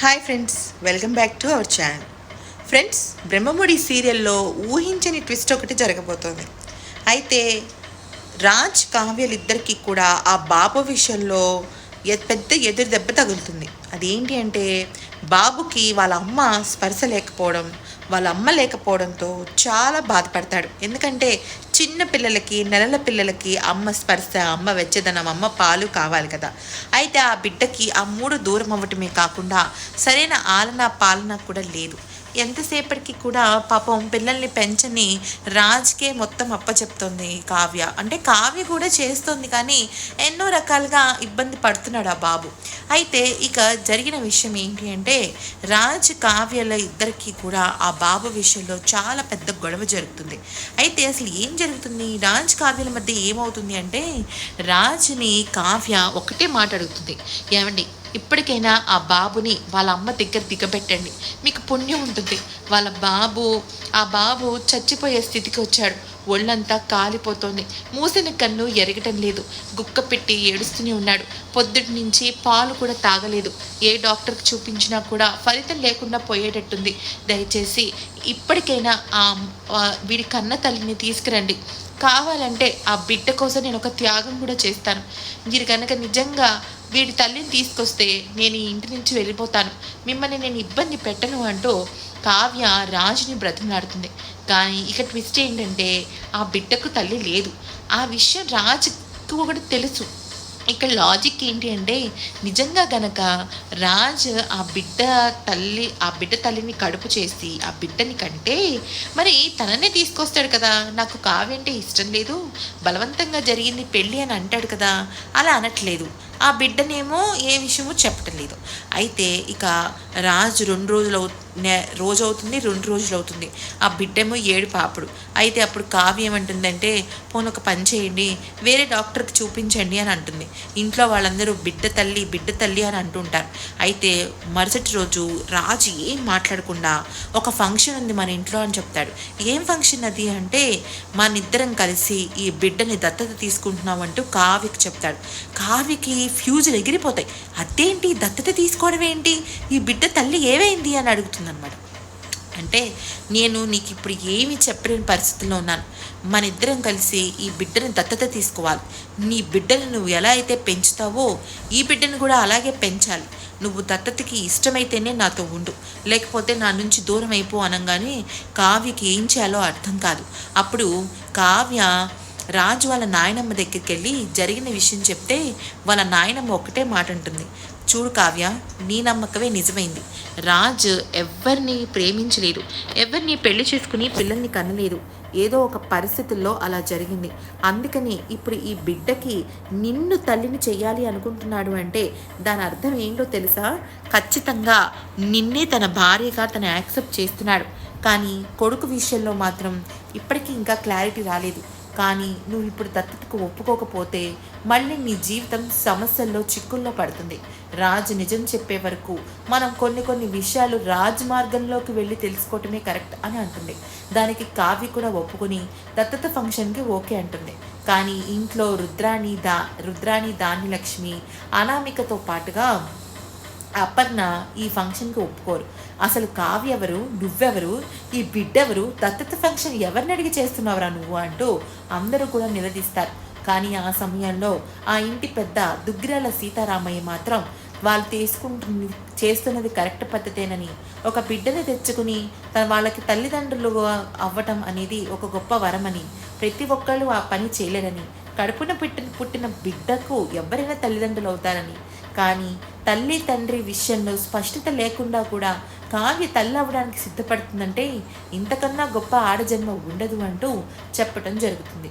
Hi friends welcome back to our channel friends Brahmamudi సీరియల్లో ఊహించని twist ఒకటి జరగబోతోంది. అయితే రాజ్ కావ్యలిద్దరికీ కూడా ఆ బాబు విషయంలో పెద్ద ఎదురు దెబ్బ తగులుతుంది. అదేంటి అంటే బాబుకి వాళ్ళ అమ్మ స్పర్శ లేకపోవడం వాళ్ళ అమ్మ లేకపోవడంతో చాలా బాధపడతాడు. ఎందుకంటే చిన్న పిల్లలకి నెలల పిల్లలకి అమ్మ స్పర్శ అమ్మ వెచ్చదనం అమ్మ పాలు కావాలి కదా. అయితే ఆ బిడ్డకి ఆ మూడు దూరం అవ్వటమే కాకుండా సరైన ఆలన పాలన కూడా లేదు. ఎంతసేపటికి కూడా పాపం పిల్లల్ని పెంచని రాజ్కే మొత్తం అప్పచెప్తోంది కావ్య. అంటే కావ్య కూడా చేస్తుంది కానీ ఎన్నో రకాలుగా ఇబ్బంది పడుతున్నాడు ఆ బాబు. అయితే ఇక జరిగిన విషయం ఏంటి అంటే రాజ్ కావ్యల ఇద్దరికి కూడా ఆ బాబు విషయంలో చాలా పెద్ద గొడవ జరుగుతుంది. అయితే అసలు ఏం జరుగుతుంది? రాజ్ కావ్యల మధ్య ఏమవుతుంది అంటే రాజ్ని కావ్య ఒకటే మాట అడుగుతుంది. ఏమండి? ఇప్పటికైనా ఆ బాబుని వాళ్ళ అమ్మ దగ్గర దిగబెట్టండి. మీకు పుణ్యం ఉంటుంది. వాళ్ళ బాబు ఆ బాబు చచ్చిపోయే స్థితికి వచ్చాడు. ఒళ్ళంతా కాలిపోతోంది. మూసిన కన్ను ఎరగటం లేదు. గుక్క పెట్టి ఏడుస్తూనే ఉన్నాడు. పొద్దుటి నుంచి పాలు కూడా తాగలేదు. ఏ డాక్టర్కి చూపించినా కూడా ఫలితం లేకుండా పోయేటట్టుంది. దయచేసి ఇప్పటికైనా ఆ ఆ వీడి కన్న తల్లిని తీసుకురండి. కావాలంటే ఆ బిడ్డ కోసం నేను ఒక త్యాగం కూడా చేస్తాను. మీరు కనుక నిజంగా వీడి తల్లిని తీసుకొస్తే నేను ఈ ఇంటి నుంచి వెళ్ళిపోతాను. మిమ్మల్ని నేను ఇబ్బంది పెట్టను అంటూ కావ్య రాజుని బ్రతిమలాడుతుంది. కానీ ఇక ట్విస్ట్ ఏంటంటే ఆ బిడ్డకు తల్లి లేదు. ఆ విషయం రాజుకు కూడా తెలుసు. ఇక్కడ లాజిక్ ఏంటి అంటే నిజంగా గనక రాజ్ ఆ బిడ్డ తల్లి ఆ బిడ్డ తల్లిని కడుపు చేసి ఆ బిడ్డని కంటే మరి తననే తీసుకొస్తాడు కదా. నాకు కావ్య అంటే ఇష్టం లేదు. బలవంతంగా జరిగింది పెళ్ళి అని అంటాడు కదా. అలా అనట్లేదు. ఆ బిడ్డనేమో ఏ విషయమో చెప్పటం లేదు అయితే ఇక రాజు రెండు రోజులు అవు రోజు అవుతుంది రెండు రోజులు అవుతుంది ఆ బిడ్డేమో ఏడు పాపుడు. అయితే అప్పుడు కావ్యం ఏమంటుందంటే పోను ఒక పని చేయండి వేరే డాక్టర్కి చూపించండి అని అంటుంది. ఇంట్లో వాళ్ళందరూ బిడ్డ తల్లి బిడ్డ తల్లి అని అంటుంటారు అయితే మరుసటి రోజు రాజు ఏం మాట్లాడకుండా ఒక ఫంక్షన్ ఉంది మన ఇంట్లో అని చెప్తాడు. ఏం ఫంక్షన్ అది అంటే మనిద్దరం కలిసి ఈ బిడ్డని దత్తత తీసుకుంటున్నామంటూ కావ్యకి చెప్తాడు. కావ్యకి ఫ్యూజులు ఎగిరిపోతాయి. అదేంటి? దత్తత తీసుకోవడం ఏంటి? ఈ బిడ్డ తల్లి ఏమైంది అని అడుగుతుందన్నమాట. అంటే నేను నీకు ఇప్పుడు ఏమీ చెప్పలేని పరిస్థితిలో ఉన్నాను. మన ఇద్దరం కలిసి ఈ బిడ్డను దత్తత తీసుకోవాలి. నీ బిడ్డను నువ్వు ఎలా అయితే పెంచుతావో ఈ బిడ్డను కూడా అలాగే పెంచాలి. నువ్వు దత్తతకి ఇష్టమైతేనే నాతో ఉండు. లేకపోతే నా నుంచి దూరం అయిపో అనగానే కావ్యకి ఏం చేయాలో అర్థం కాదు. అప్పుడు కావ్య రాజు వాళ్ళ నాయనమ్మ దగ్గరికి వెళ్ళి జరిగిన విషయం చెప్తే వాళ్ళ నాయనమ్మ ఒకటే మాట అంటుంది. చూడు కావ్య నీ నమ్మకమే నిజమైంది. రాజు ఎవరిని ప్రేమించలేదు. ఎవరిని పెళ్ళి చేసుకుని పిల్లల్ని కనలేదు. ఏదో ఒక పరిస్థితుల్లో అలా జరిగింది. అందుకని ఇప్పుడు ఈ బిడ్డకి నిన్ను తల్లిని చెయ్యాలి అనుకుంటున్నాడు అంటే దాని అర్థం ఏంటో తెలుసా? ఖచ్చితంగా నిన్నే తన భార్యగా తను యాక్సెప్ట్ చేస్తున్నాడు. కానీ కొడుకు విషయంలో మాత్రం ఇప్పటికీ ఇంకా క్లారిటీ రాలేదు. కానీ నువ్వు ఇప్పుడు దత్తతకు ఒప్పుకోకపోతే మళ్ళీ నీ జీవితం సమస్యల్లో చిక్కుల్లో పడుతుంది. రాజు నిజం చెప్పే వరకు మనం కొన్ని కొన్ని విషయాలు రాజమార్గంలోకి వెళ్ళి తెలుసుకోవటమే కరెక్ట్ అని అంటుంది. దానికి కావ్య కూడా ఒప్పుకొని దత్తత ఫంక్షన్కి ఓకే అంటుంది. కానీ ఇంట్లో రుద్రాణి దా రుద్రాణి దాని లక్ష్మి అనామికతో పాటుగా అపర్ణ ఈ ఫంక్షన్కి ఒప్పుకోరు. అసలు కావ్యెవరు? నువ్వెవరు? ఈ బిడ్డెవరు? దత్తత ఫంక్షన్ ఎవరిని అడిగి చేస్తున్నావురా నువ్వు? అంటూ అందరూ కూడా నిలదీస్తారు. కానీ ఆ సమయంలో ఆ ఇంటి పెద్ద దుగ్గిరాల సీతారామయ్య మాత్రం వాళ్ళు తీసుకుంటుంది చేస్తున్నది కరెక్ట్ పద్ధతేనని ఒక బిడ్డని తెచ్చుకుని తన వాళ్ళకి తల్లిదండ్రులు అవ్వటం అనేది ఒక గొప్ప వరమని ప్రతి ఒక్కళ్ళు ఆ పని చేయలేరని కడుపున పుట్టిన పుట్టిన బిడ్డకు ఎవరైనా తల్లిదండ్రులు అవుతారని కానీ తల్లి తండ్రి విషయంలో స్పష్టత లేకుండా కూడా కావ్య తల్లి అవ్వడానికి సిద్ధపడుతుందంటే ఇంతకన్నా గొప్ప ఆడజన్మ ఉండదు అంటూ చెప్పటం జరుగుతుంది.